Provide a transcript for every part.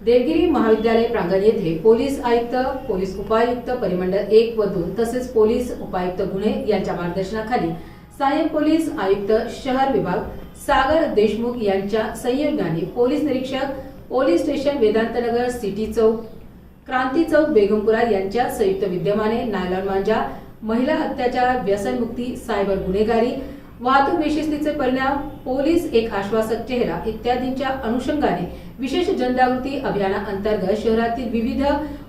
देवगिरी महाविद्यालय प्रांगण येथे पोलीस आयुक्त पोलीस उपायुक्त परिमंडळ एक व दोन तसेच पोलीस उपायुक्त गुन्हे यांच्या मार्गदर्शनाखाली सहाय्यक पोलीस आयुक्त शहर विभाग सागर देशमुख यांच्या संयोगाने पोलीस निरीक्षक police station Vedantnagar city Chowk Kranti Chowk Begumpura यांच्या संयुक्त विद्यमाने नायलॉन मांजा महिला अत्याचार व्यसनमुक्ती सायबर गुन्हेगारी वाहतूक विशेषतेचे परिणाम पोलीस एक आश्वासक चेहरा इत्यादींच्या अनुषंगाने विशेष जनजागृती अभियानाअंतर्गत शहरातील विविध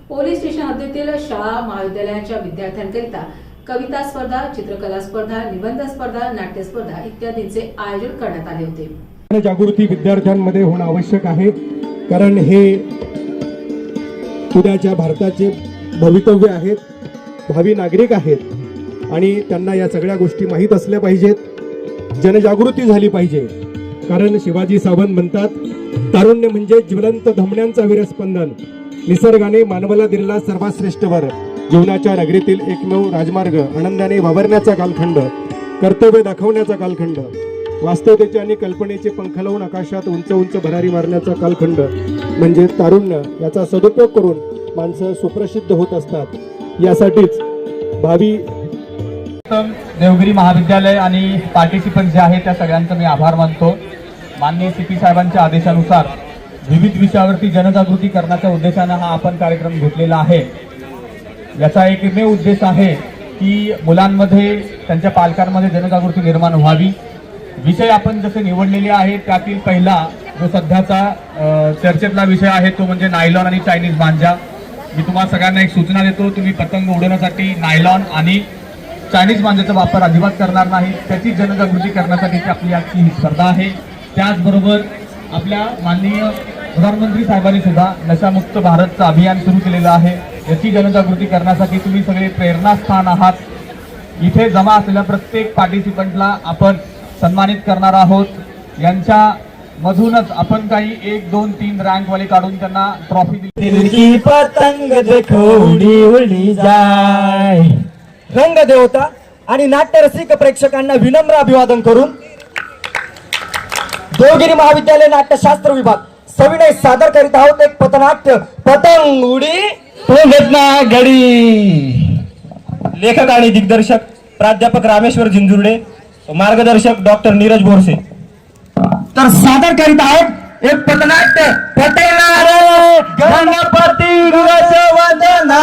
पोलीस स्टेशन हद्दीतील शाळा महाविद्यालयांच्या विद्यार्थ्यांकरिता कविता स्पर्धा चित्रकला स्पर्धा निबंध स्पर्धा नाट्य स्पर्धा इत्यादींचे आयोजन करण्यात आले होते. जागृती विद्यार्थ्यांमध्ये होणं आवश्यक आहे कारण हे उद्याच्या भारताचे भवितव्य आहेत भावी नागरिक आहेत आणि त्यांना या सगळ्या गोष्टी माहीत असल्या पाहिजेत. जनजागृती झाली पाहिजे. कारण शिवाजी सावंत म्हणतात तारुण्य म्हणजे ज्वलंत धमण्यांचा वीरस्पंदन निसर्गाने मानवाला दिलेला सर्वात श्रेष्ठ वर जीवनाच्या नगरीतील एकमेव राजमार्ग आनंदाने वावरण्याचा कालखंड कर्तव्य दाखवण्याचा कालखंड. वास्तवतेचे आणि कल्पनेचे पंख लावून आकाशात उंच उंच भरारी मारण्याचा कालखंड. म्हणजे तारुण्य याचा सदुपयोग करून माणसं सुप्रसिद्ध होत असतात. यासाठीच भावी देवगिरी महाविद्यालय आणि पार्टिसिपंट जे आहे त्या सगळ्यांचा मी आभार मानतो. माननीय सी पी साहेबांच्या आदेशानुसार विविध विषयावरती जनजागृती करण्याच्या उद्देशानं हा आपण कार्यक्रम घेतलेला आहे. याचा एकमेव उद्देश आहे की मुलांमध्ये त्यांच्या पालकांमध्ये जनजागृती निर्माण व्हावी. विषय आपण जसे निवडलेले आहेत त्यातील पहिला जो सध्याचा चर्चेतला विषय आहे तो म्हणजे नायलॉन आणि चायनीज मांजा. मी तुम्हाला सगळ्यांना एक सूचना देतो तुम्ही पतंग उडवण्यासाठी नायलॉन आणि चायनीज मांजाचा वापर अजिबात करणार नाही. त्याची जनजागृती करण्यासाठी आपली आजची ही स्पर्धा आहे. त्याचबरोबर आपल्या माननीय प्रधानमंत्री साहेबांनी सुद्धा नशामुक्त भारतचं अभियान सुरू केलेलं आहे. याची जनजागृती करण्यासाठी तुम्ही सगळे प्रेरणास्थान आहात. इथे जमा असलेल्या प्रत्येक पार्टिसिपंटला आपण सन्मानित करणार आहोत. यांच्या मधूनच आपण काही एक दोन तीन रँक वाले काढून त्यांना ट्रॉफी दिली. पतंग उडी जाय. रंग देवता आणि नाट्य रसिक प्रेक्षकांना विनम्र अभिवादन करून देवगिरी महाविद्यालय नाट्यशास्त्र विभाग सविनय सादर करीत आहोत एक पथनाट्य पतंग उडी. गडी. लेखक आणि दिग्दर्शक प्राध्यापक रामेश्वर जिंजुर्डे मार्गदर्शक डॉक्टर नीरज बोरसे. तर सादर करीत आहेत एक पथनाट्य पटेला रे गणपती वंदना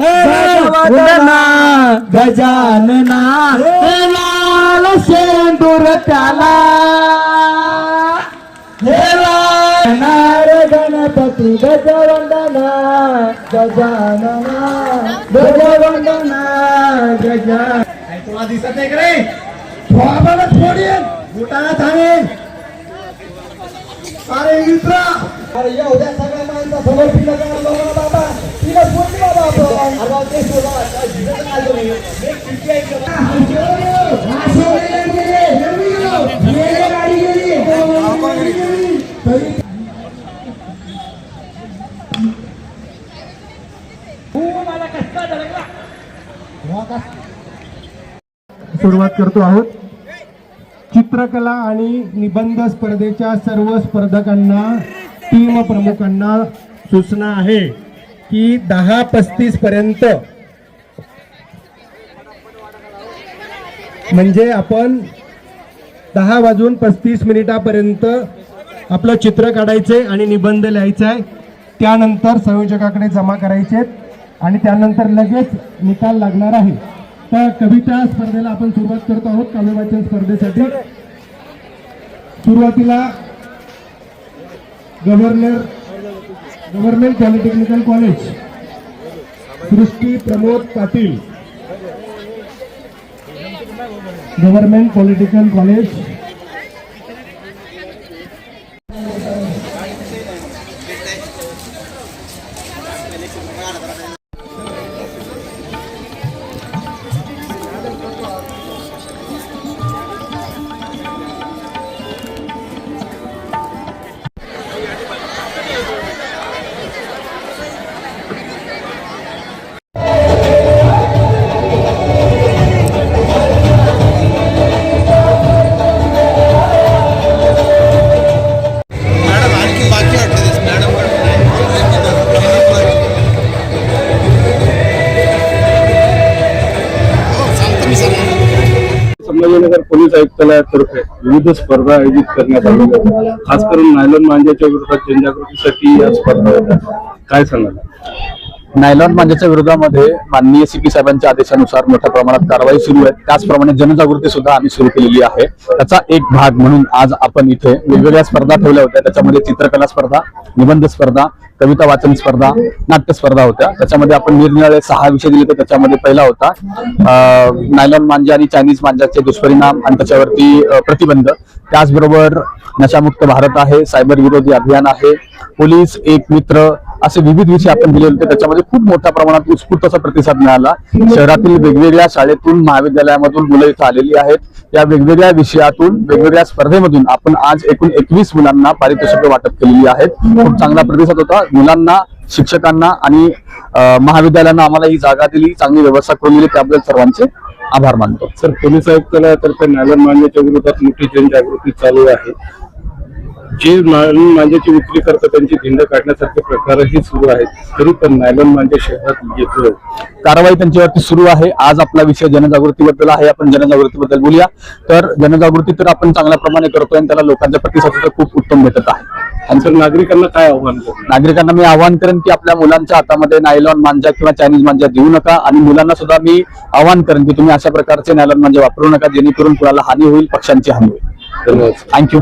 वंदना गजानना लाल शेंदूर त्याला. हे लाल गणपती गजवंदना गजानना गजवंदना गजान तुला दिसत नाही का रे? थोडा थोडीन बुटाना अरे मित्रा अरे या उद्या सगळ्या माणसा समोर पिलं का बाबा बाबा तिला बोलली बाबा आपण अरे ते सोडा काय झिजत नाही आलो मी. एक खिडकी आहे का? सोडली गेली. गेली गाडी गेली. तरी सुरुवात करतो आहोत चित्रकला आणि निबंध स्पर्धेच्या सर्व स्पर्धकांना टीम प्रमुखांना सूचना आहे की दहा पस्तीस पर्यंत. म्हणजे आपण दहा वाजून पस्तीस मिनिटापर्यंत आपलं चित्र काढायचे आणि निबंध लिहायचा आहे त्यानंतर संयोजकाकडे जमा करायचे आणि त्यानंतर लगेच निकाल लागणार आहे. तर कविता स्पर्धेला आपण सुरुवात करत आहोत काव्यवाचन स्पर्धेसाठी. सुरुवातीला governor government polytechnical college Srushti Pramod Patil government political college महानगर पोलीस आयुक्तालयातर्फे विविध स्पर्धा आयोजित करण्यात आल्या खास करून नायलॉन मांजाच्या विरोधात जनजागृतीसाठी या स्पर्धा होतात काय सांगाल? नायलॉन मांजाच्या विरोधामध्ये माननीय सीपी साहेबांच्या आदेशानुसार मोठ्या प्रमाणात कारवाई सुरू आहे. त्याचप्रमाणे जनजागृती सुद्धा आम्ही सुरू केलेली आहे. त्याचा एक भाग म्हणून आज आपण इथे वेगवेगळ्या स्पर्धा ठेवल्या होत्या. त्याच्यामध्ये चित्रकला स्पर्धा निबंध स्पर्धा कविता वाचन स्पर्धा नाट्य स्पर्धा होत्या. त्याच्यामध्ये आपण निरनिराळे सहा विषय दिले तर त्याच्यामध्ये पहिला होता नायलॉन मांजा आणि चायनीज मांजाचे दुष्परिणाम आणि त्याच्यावरती प्रतिबंध. त्याचबरोबर नशामुक्त भारत आहे सायबर विरोधी अभियान आहे. पोलीस एक मित्र असे विविध विषय आपण दिले होते. त्याच्यामध्ये खूप मोठ्या प्रमाणात उत्स्फूर्त असा प्रतिसाद मिळाला. शहरातील वेगवेगळ्या शाळेतून महाविद्यालयामधून मुलं इथं आलेली आहेत. या वेगवेगळ्या विषयातून वेगवेगळ्या स्पर्धेमधून आपण आज एकूण एकवीस मुलांना पारितोषिक वाटप केलेली आहेत. खूप चांगला प्रतिसाद होता. मुलांना शिक्षकांना आणि महाविद्यालयांना आम्हाला ही जागा दिली. चांगली व्यवस्था करून दिली. त्याबद्दल सर्वांचे आभार मानतो. सर पोलीस आयुक्तालयातर्फे नायलॉन मांजाच्या विरोधात मोठी जनजागृती चालू आहे. जे नायलॉन मांजाची विक्री करतात त्यांची धिंड काढण्यासारखे प्रकारही सुरू आहेत. तरी पण नायलॉन मांजा शहरात येतोय. कारवाई त्यांच्यावरती सुरू आहे. आज आपला विषय जनजागृतीबद्दल आहे. आपण जनजागृतीबद्दल बोलूया. तर जनजागृती तर आपण चांगल्या प्रमाणे करतोय आणि त्याला लोकांचा प्रतिसाद खूप उत्तम भेटत आहे. आणि सर नागरिकांना काय आव्हान नागरिकांना मी आवाहन करेन की आपल्या मुलांच्या हातामध्ये नायलॉन मांजा किंवा चायनीज मांजा देऊ नका. आणि मुलांना सुद्धा मी आवाहन करेन की तुम्ही अशा प्रकारचे नायलॉन मांजा वापरू नका जेणेकरून कुणाला हानी होईल पक्षांची हानी होईल. धन्यवाद थँक्यू